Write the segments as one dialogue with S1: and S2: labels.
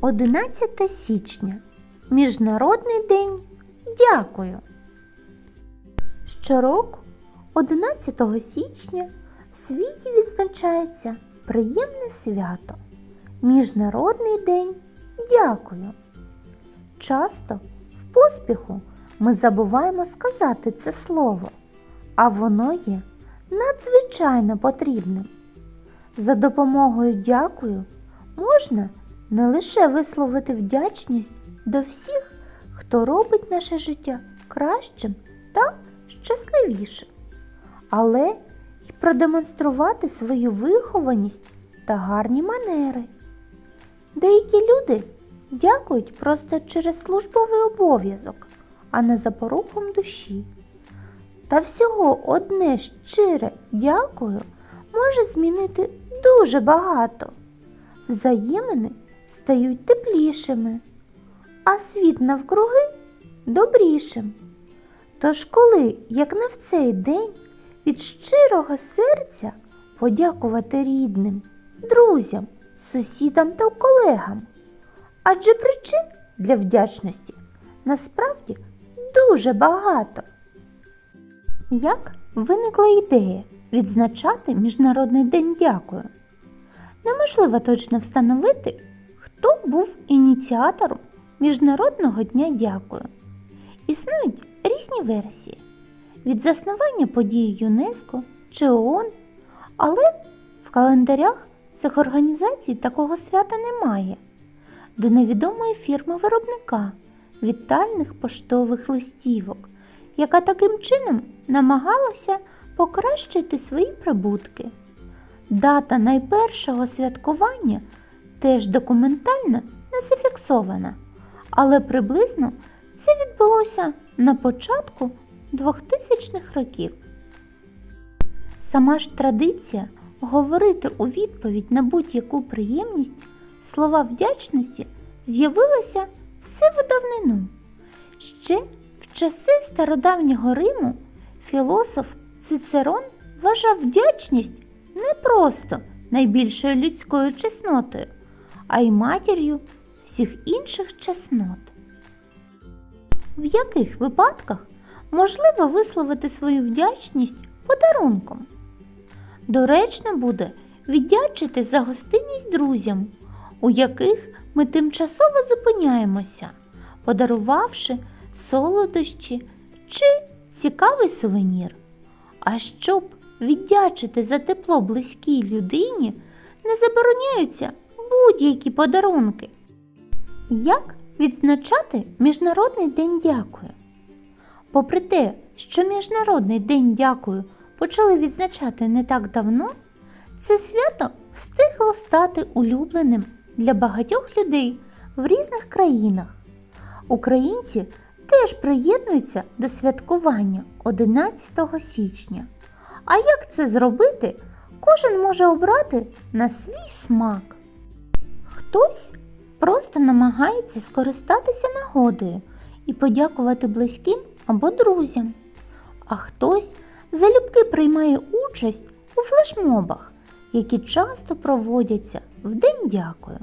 S1: 11 січня. Міжнародний день Дякую. Щороку, 11 січня, в світі відзначається приємне свято Міжнародний день Дякую. Часто в поспіху ми забуваємо сказати це слово, а воно є надзвичайно потрібним. За допомогою дякую можна не лише висловити вдячність до всіх, хто робить наше життя кращим та щасливішим, але й продемонструвати свою вихованість та гарні манери. Деякі люди дякують просто через службовий обов'язок, а не за порухом душі. Та всього одне щире дякую може змінити дуже багато. Взаємини стають теплішими, а світ навкруги добрішим. Тож коли, як не в цей день, від щирого серця подякувати рідним, друзям, сусідам та колегам. Адже причин для вдячності насправді дуже багато. Як виникла ідея відзначати Міжнародний день дякую? Неможливо точно встановити, був ініціатором Міжнародного дня дякую. Існують різні версії від заснування події ЮНЕСКО чи ООН, але в календарях цих організацій такого свята немає. До невідомої фірми виробника вітальних поштових листівок, яка таким чином намагалася покращити свої прибутки. Дата найпершого святкування теж документально не зафіксована, але приблизно це відбулося на початку 2000-х років. Сама ж традиція говорити у відповідь на будь-яку приємність слова вдячності з'явилася все в давнину. Ще в часи стародавнього Риму філософ Цицерон вважав вдячність не просто найбільшою людською чеснотою, а й матір'ю всіх інших чеснот. В яких випадках можливо висловити свою вдячність подарунком? Доречно буде віддячити за гостинність друзям, у яких ми тимчасово зупиняємося, подарувавши солодощі чи цікавий сувенір. А щоб віддячити за тепло близькій людині, не забороняються будь-які подарунки. Як відзначати Міжнародний день дякую? Попри те, що Міжнародний день дякую почали відзначати не так давно, це свято встигло стати улюбленим для багатьох людей в різних країнах. Українці теж приєднуються до святкування 11 січня. А як це зробити, кожен може обрати на свій смак. Хтось просто намагається скористатися нагодою і подякувати близьким або друзям, а хтось залюбки приймає участь у флешмобах, які часто проводяться в День Дякую.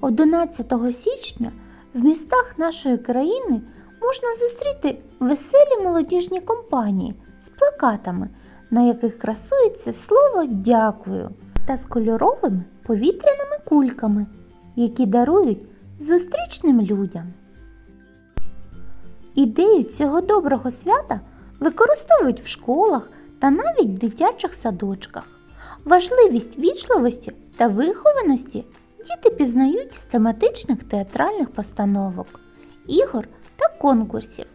S1: 11 січня в містах нашої країни можна зустріти веселі молодіжні компанії з плакатами, на яких красується слово дякую та з кольоровими повітряними кульками, які дарують зустрічним людям. Ідею цього доброго свята використовують в школах та навіть в дитячих садочках. Важливість вічливості та вихованості діти пізнають з тематичних театральних постановок, ігор та конкурсів.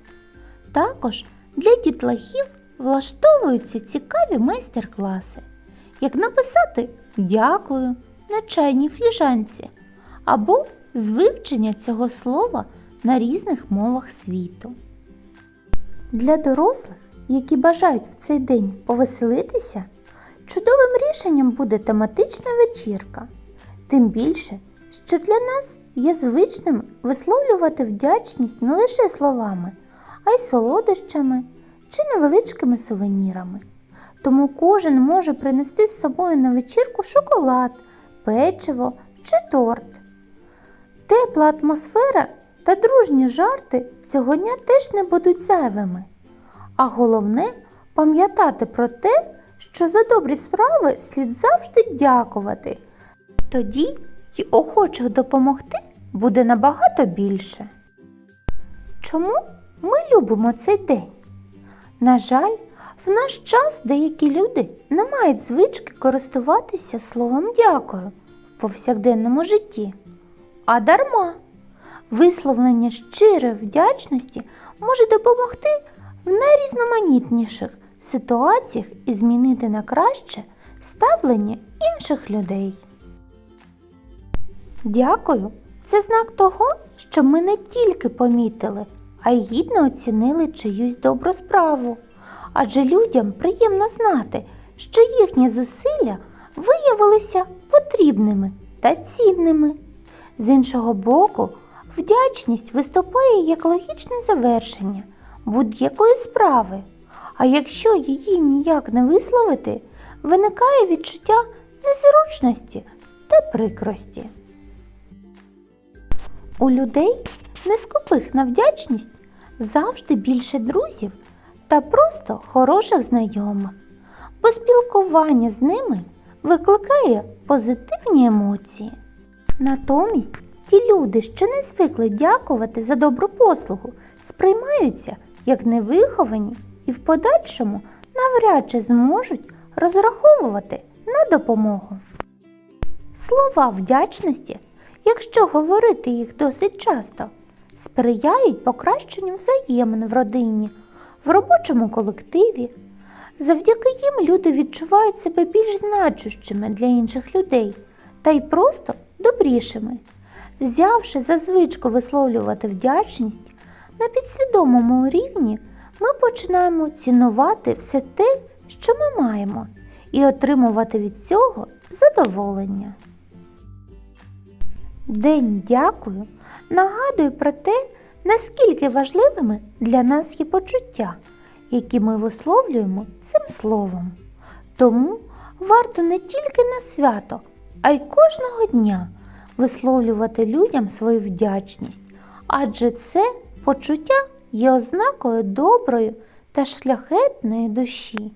S1: Також для дітлахів влаштовуються цікаві майстер-класи, як написати дякую на чайній фліжанці або з вивчення цього слова на різних мовах світу. Для дорослих, які бажають в цей день повеселитися, чудовим рішенням буде тематична вечірка. Тим більше, що для нас є звичним висловлювати вдячність не лише словами, а й солодощами чи невеличкими сувенірами. Тому кожен може принести з собою на вечірку шоколад, печиво чи торт. Тепла атмосфера та дружні жарти цього дня теж не будуть зайвими. А головне пам'ятати про те, що за добрі справи слід завжди дякувати. Тоді й охочих допомогти буде набагато більше. Чому ми любимо цей день? На жаль, в наш час деякі люди не мають звички користуватися словом дякую в повсякденному житті. А дарма. Висловлення щирої вдячності може допомогти в найрізноманітніших ситуаціях і змінити на краще ставлення інших людей. Дякую. Це знак того, що ми не тільки помітили, а й гідно оцінили чиюсь добру справу. Адже людям приємно знати, що їхні зусилля виявилися потрібними та цінними. З іншого боку, вдячність виступає як логічне завершення будь-якої справи. А якщо її ніяк не висловити, виникає відчуття незручності та прикрості. У людей, не скупих на вдячність, завжди більше друзів та просто хороших знайомих, бо спілкування з ними викликає позитивні емоції. Натомість ті люди, що не звикли дякувати за добру послугу, сприймаються як невиховані і в подальшому навряд чи зможуть розраховувати на допомогу. Слова вдячності, якщо говорити їх досить часто, сприяють покращенню взаємин в родині, в робочому колективі. Завдяки їм люди відчувають себе більш значущими для інших людей та й просто добрішими. Взявши за звичку висловлювати вдячність, на підсвідомому рівні ми починаємо цінувати все те, що ми маємо, і отримувати від цього задоволення. День дякую нагадує про те, наскільки важливими для нас є почуття, які ми висловлюємо цим словом. Тому варто не тільки на свято, а й кожного дня висловлювати людям свою вдячність, адже це почуття є ознакою доброї та шляхетної душі.